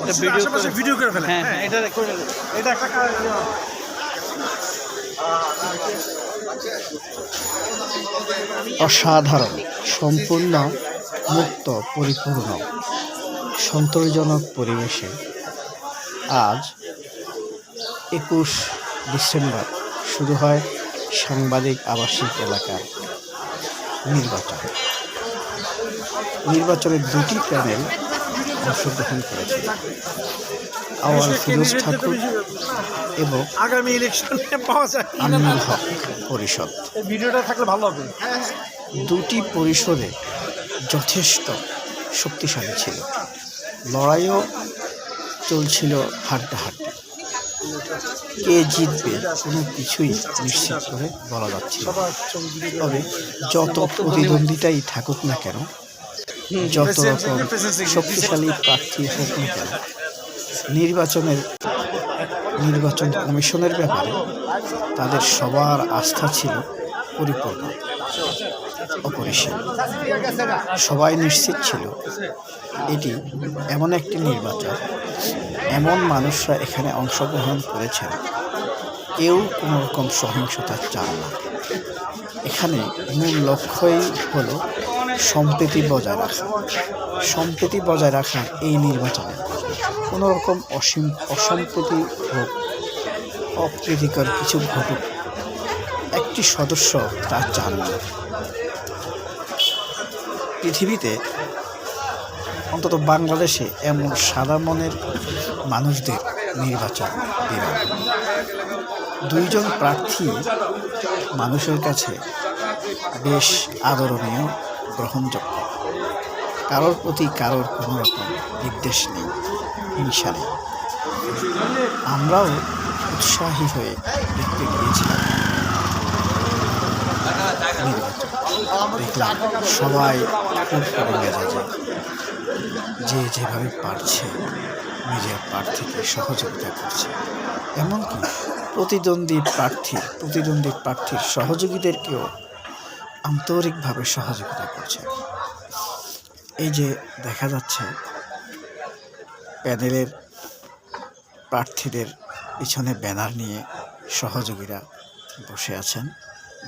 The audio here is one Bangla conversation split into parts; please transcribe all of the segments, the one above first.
এটা ভিডিও আশেপাশে ভিডিও করে ফেলে। হ্যাঁ হ্যাঁ এটা এটা একটা কাজ অসাধারণ সম্পূর্ণ মুক্ত পরিপূর্ণ সন্তোষজনক পরিবেশে আজ একুশ ডিসেম্বর শুরু হয় সাংবাদিক আবাসিক এলাকার নির্বাচন। নির্বাচনের দুটি প্যানেল অংশগ্রহণ করেছে আওয়াল ফিরোজ ঠাকুর এবং আগামী ইলেকশনে পাওয়া যায়। আমিনুল হক পরিষদ। ভিডিওটা থাকলে ভালো হবে। দুটি পরিষদে যথেষ্ট শক্তিশালী ছিল। লড়াইও চলছিল হাড্ডাহাড্ডি। কে জিতবে কোনো কিছুই নিশ্চিত করে বলা যাচ্ছে তবে যত প্রতিদ্বন্দ্বিতাই থাকুক না কেন যত রকম শক্তিশালী প্রার্থী হোক না কেন নির্বাচনের নির্বাচন কমিশনের ব্যাপারে তাদের সবার আস্থা ছিল পরিপূর্ণ অপরিসীম। সবাই নিশ্চিত ছিল এটি এমন একটি নির্বাচন এমন মানুষরা এখানে অংশগ্রহণ করেছেন কেউ কোনো রকম সহিংসতা চান না। এখানে মূল লক্ষ্যই হলো সম্প্রীতি বজায় রাখা। সম্প্রীতি বজায় রাখা এই নির্বাচনে কোনো রকম অসীম অসম্প্রীতি হোক, অপ্রীতিকর কিছু ঘটুক, একটি সদস্য তা চান না। পৃথিবীতে অন্তত বাংলাদেশে এমন সাদা মনের মানুষদের নির্বাচন বিভাগ দুইজন প্রার্থী মানুষের কাছে বেশ আদরণীয় গ্রহণযোগ্য কারোর প্রতি কারোর কোনো রকম নির্দেশ নেই, হিংসা নেই। আমরাও উৎসাহী হয়ে দেখতে গিয়েছিলাম। দেখলাম সবাই যে যেভাবে পারছে, নিজের প্রার্থীকে সহযোগিতা করছে। এমনকি প্রতিদ্বন্দ্বী প্রার্থী, প্রতিদ্বন্দ্বী প্রার্থীর সহযোগীদেরকেও আন্তরিকভাবে সহযোগিতা করছে এই যে দেখা যাচ্ছে, প্যানেলের প্রার্থীদের পিছনে ব্যানার নিয়ে সহযোগীরা বসে আছেন,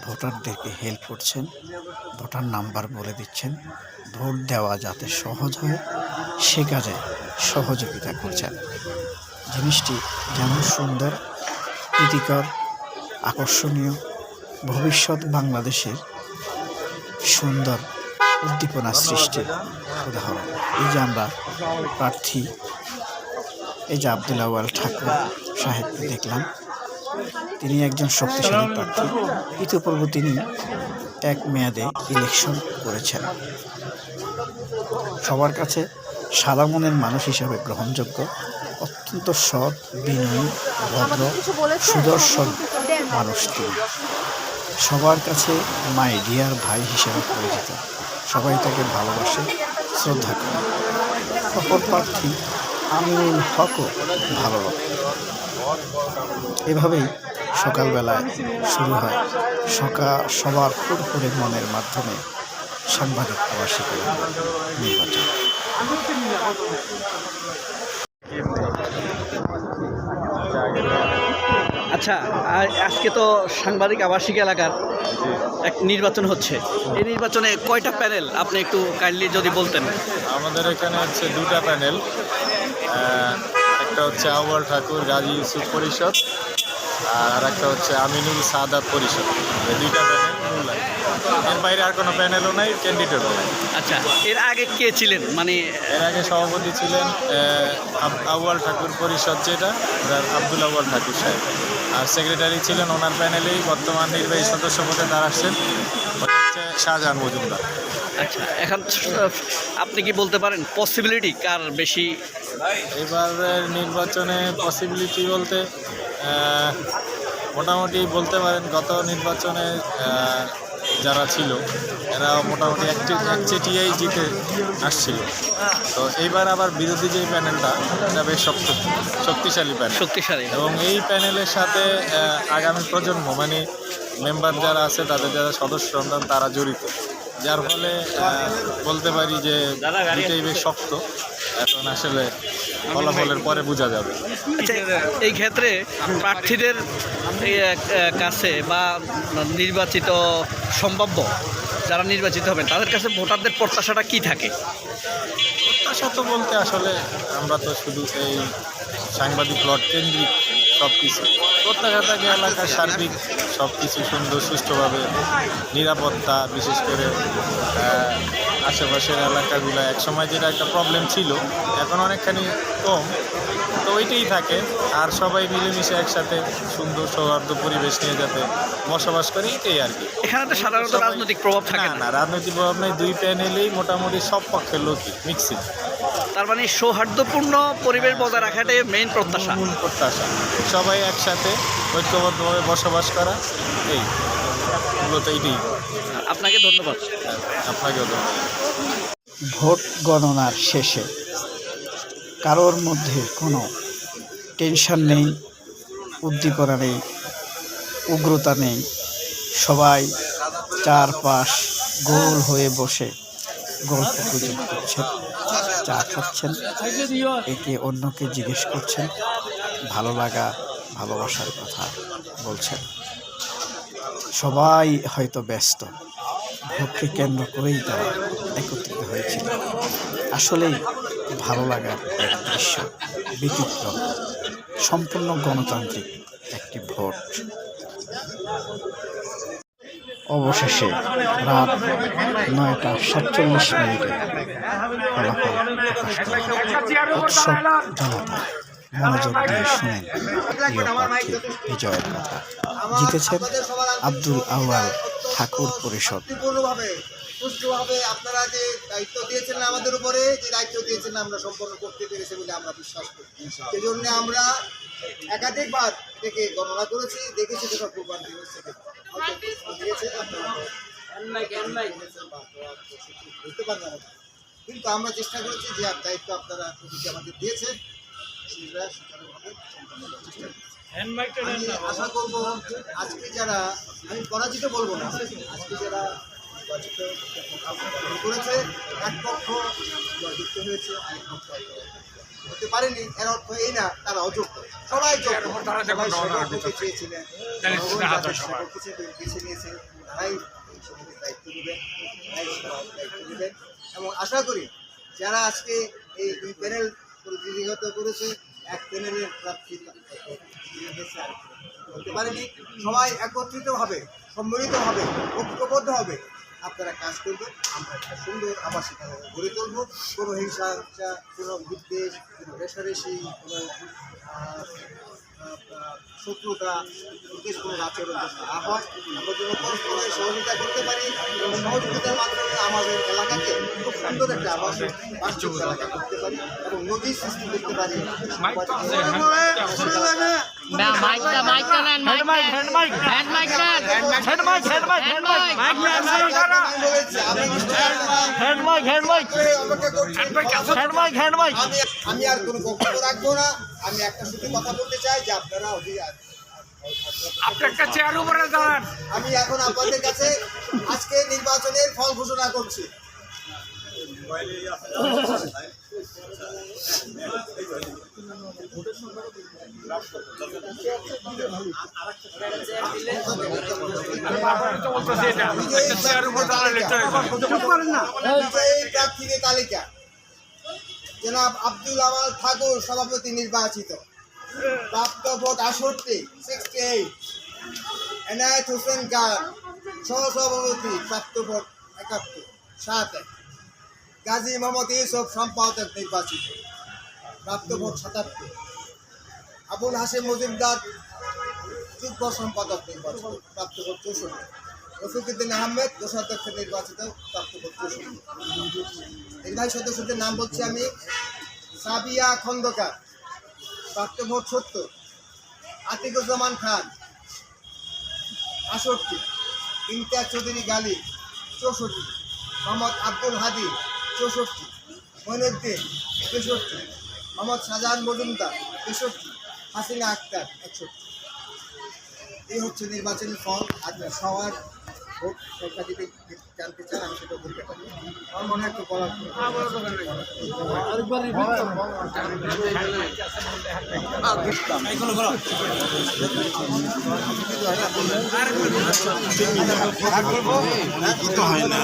ভোটারদেরকে হেল্প করছেন, ভোটার নাম্বার বলে দিচ্ছেন, ভোট দেওয়া যাতে সহজ হয়, সে কাজে সহযোগিতা করছেন। জিনিসটি যেমন সুন্দর, প্রীতিকর, আকর্ষণীয়, ভবিষ্যৎ বাংলাদেশের সুন্দর উদ্দীপনা সৃষ্টির উদাহরণ, এই যে আমরা প্রার্থী, এই যে আব্দুল আওয়াল ঠাকুর সাহেবকে দেখলাম। তিনি একজন শক্তিশালী প্রার্থী। ইতিপূর্বে তিনি এক মেয়াদে ইলেকশন করেছেন। সবার কাছে সাদা মনের মানুষ হিসাবে গ্রহণযোগ্য, অত্যন্ত সৎ, বিনয়ী, ভদ্র, সুদর্শন মানুষ তিনি। সবার কাছে মাই ডিয়ার ভাই হিসেবে পরিচিত। সবাই তাকে ভালোবাসে, শ্রদ্ধা করে। অপর প্রার্থী আমিনুল হকও ভালো এভাবেই সকালবেলায় শুরু হয় সকাল সবার ফুরফুরে মনের মাধ্যমে সাংবাদিক আবাসিকের নির্বাচন। আচ্ছা আজকে তো সাংবাদিক আবাসিক এলাকার এক নির্বাচন হচ্ছে। এই নির্বাচনে কয়টা প্যানেল? আপনি একটু কাইন্ডলি যদি বলতেন। আমাদের এখানে হচ্ছে দুটা প্যানেল। একটা হচ্ছে আউয়াল ঠাকুর গাজী ইউসুফ পরিষদ, আর একটা হচ্ছে আমিনুল সাদাত পরিষদ। এই দুইটা প্যানেল। এর বাইরে আর কোনো প্যানেলও নাই ক্যান্ডিডেটও নাই। আচ্ছা এর আগে কে ছিলেন? মানে এর আগে সভাপতি ছিলেন আউয়াল ঠাকুর পরিষদ যেটা আব্দুল আউয়াল ঠাকুর সাহেব। আর সেক্রেটারি ছিলেন ওনার প্যানেলেই বর্তমান নির্বাহী সদস্য পদে উনি হচ্ছে শাহজাহান মজুমদার। আচ্ছা এখন আপনি কি বলতে পারেন পসিবিলিটি কার বেশি? এবার নির্বাচনে পসিবিলিটি বলতে মোটামুটি বলতে পারেন গত নির্বাচনে যারা ছিল এরা মোটামুটি একটি একচেটিয়াই জিতে আসছিল। তো এইবার আবার বিরোধী যে প্যানেলটা এটা বেশ শক্ত শক্তিশালী প্যানেল। শক্তিশালী। এবং এই প্যানেলের সাথে আগামী প্রজন্ম মানে মেম্বার যারা আছে তাদের যারা সদস্য সন্তান তারা জড়িত। যার ফলে বলতে পারি যে দুটোই বেশ শক্ত। এখন আসলে ফলাফলের পরে বোঝা যাবে। আচ্ছা এই ক্ষেত্রে প্রার্থীদের কাছে বা নির্বাচিত সম্ভাব্য যারা নির্বাচিত হবেন তাদের কাছে ভোটারদের প্রত্যাশাটা কি থাকে? প্রত্যাশা তো বলতে আসলে আমরা তো শুধু এই সাংবাদিক প্লট কেন্দ্রিক সব কিছু প্রত্যাশা থাকে এলাকার সার্বিক সব কিছু সুন্দর সুষ্ঠুভাবে নিরাপত্তা বিশেষ করে আশেপাশের এলাকাগুলো। এক সময় যেটা একটা প্রবলেম ছিল এখন অনেকখানি কম। তো ওইটাই থাকে। আর সবাই মিলেমিশে একসাথে সুন্দর সৌহার্দ্য পরিবেশ নিয়ে যাতে বসবাস করে এটাই আর কি। এখানে তো সাধারণত রাজনৈতিক প্রভাব থাকে না রাজনৈতিক প্রভাব নেই। দুই প্যানেলেই মোটামুটি সব পক্ষের লোকই মিক্সিং তার মানে সৌহার্দ্যপূর্ণ পরিবেশ বজায় রাখাটাই মেইন প্রত্যাশা। মূল প্রত্যাশা। সবাই একসাথে ঐক্যবদ্ধভাবে বসবাস করা এই মূলত এইটাই আপনাকে ধন্যবাদ। আপনাকেও ধন্যবাদ। ভোট গণনার শেষে কারোর মধ্যে কোনো টেনশন নেই উদ্দীপনা নেই উগ্রতা নেই। সবাই চারপাশ গোল হয়ে বসে গল্প করছেন, চা খাচ্ছেন, একে অন্যকে জিজ্ঞেস করছেন, ভালো লাগা, ভালোবাসার কথা বলছেন। সবাই হয়তো ব্যস্ত ভোটকে কেন্দ্র করেই তারা একত্রিত হয়েছিল। আসলেই ভালো লাগার এক দৃশ্য ব্যতিক্রম সম্পূর্ণ গণতান্ত্রিক একটি ভোট। অবশেষে রাত নয়টা সাতচল্লিশ মিনিটে ফলাফল উৎসব জনতা মনোযোগ দিয়ে শুনেন বিজয়ের কথা। জিতেছেন আব্দুল আউয়াল ঠাকুর পরিষদ। সুষ্ঠুভাবে আপনারা যে দায়িত্ব দিয়েছেন আমাদের উপরে, যে দায়িত্ব দিয়েছেন আমরা সম্পন্ন করতে পেরেছি বলে আমরা বিশ্বাস করি। সেই জন্য আমরা একাধিকবার থেকে গণনা করেছি দেখেছি যেটা প্রমাণ দিয়েছে দিয়েছে, আপনারা বুঝতে পারবেন কিন্তু আমরা চেষ্টা করেছি যে আর দায়িত্ব আপনারা আমাদের দিয়েছেন সেটা সুচারুভাবে সম্পন্ন চেষ্টা করেছি। আমি আশা করব আজকে যারা আমি পরাজিত বলব না আজকে যারা নির্বাচিত করেছে এক পক্ষ জয়যুক্ত হয়েছে আরেক পক্ষ হতে পারেনি এর অর্থ এই না তারা অযোগ্য। সবাই সবাই চেয়েছিলেন। বেছে দায়িত্ব নেবেন দায়িত্ব নেবেন এবং আশা করি যারা আজকে এই দুই প্যানেল প্রতিনিধিগত করেছে এক প্যানেলের প্রার্থী আর হতে পারেনি সবাই একত্রিতভাবে সম্মিলিতভাবে ঐক্যবদ্ধভাবে আপনারা কাজ করবেন আমরা একটা সুন্দর এলাকা গড়ে তুলব। কোনো হিংসা কোনো বিদ্বেষ কোনো রেশারেশি কোনো শত্রুতা বিদ্বেষ আচরণ না হয় আমরা যেন পরস্পরের সহযোগিতা করতে পারি এবং সহযোগিতার মাধ্যমে আমাদের এলাকাকে খুব সুন্দর একটা আবাসিক বাস্তব এলাকা করতে পারি এবং নদী সৃষ্টি করতে পারি না মাইকটা মাইকটা নেন মাইকটা hand mic hand mic hand mic hand mic আমি বলেছি, আমি হ্যান্ড মাইক হ্যান্ড মাইক অপেক্ষা করছি হ্যান্ড মাইক হ্যান্ড মাইক আমি আমি আর কোনো বক্তব্য রাখব না আমি একটা শুধু কথা বলতে চাই যে আপনারা অধি- আমি এখন আপনাদের কাছে আজকে নির্বাচনের ফল ঘোষণা করছি। তালিকা। জনাব আব্দুল আওয়াল ঠাকুর সভাপতি নির্বাচিত। প্রাপ্ত ভোট আষট্টি সিক্সটি এইট এনায়েত হোসেন খান সহসভাপতি প্রাপ্ত ভোট একাত্তর, সাত গাজী মোহাম্মদ ইউসুফ সম্পাদক নির্বাচিত, প্রাপ্ত ভোট সাতাত্তর। আবুল হাসিম মজুমদার যুগ্ম সম্পাদক নির্বাচিত, প্রাপ্ত ভোট চৌষট্টি। রফিকুদ্দিন আহমেদ কোষাধ্যক্ষ নির্বাচিত প্রাপ্ত ভোট চৌষট্টি নির্বাহী সদস্যদের নাম বলছি আমি সাবিয়া খন্দকার, প্রাপ্ত ভোট সত্তর। আতিকুজ্জামান খান আষট্টি ইমতিয়াজ চৌধুরী গালি, চৌষট্টি। মোহাম্মদ আব্দুল হাদি, চৌষট্টি। মইনুদ্দিন তেষট্টি। মোহাম্মদ শাহজাহান মজুমদার, তেষট্টি। হাসিনা আক্তার, একষট্টি। এই হচ্ছে নির্বাচনী ফল আর সবার ভোট সংখ্যা যদি জানতে চান আমি সেটা বলতে পারি। আমার মনে হয় একটু বলার হয় না।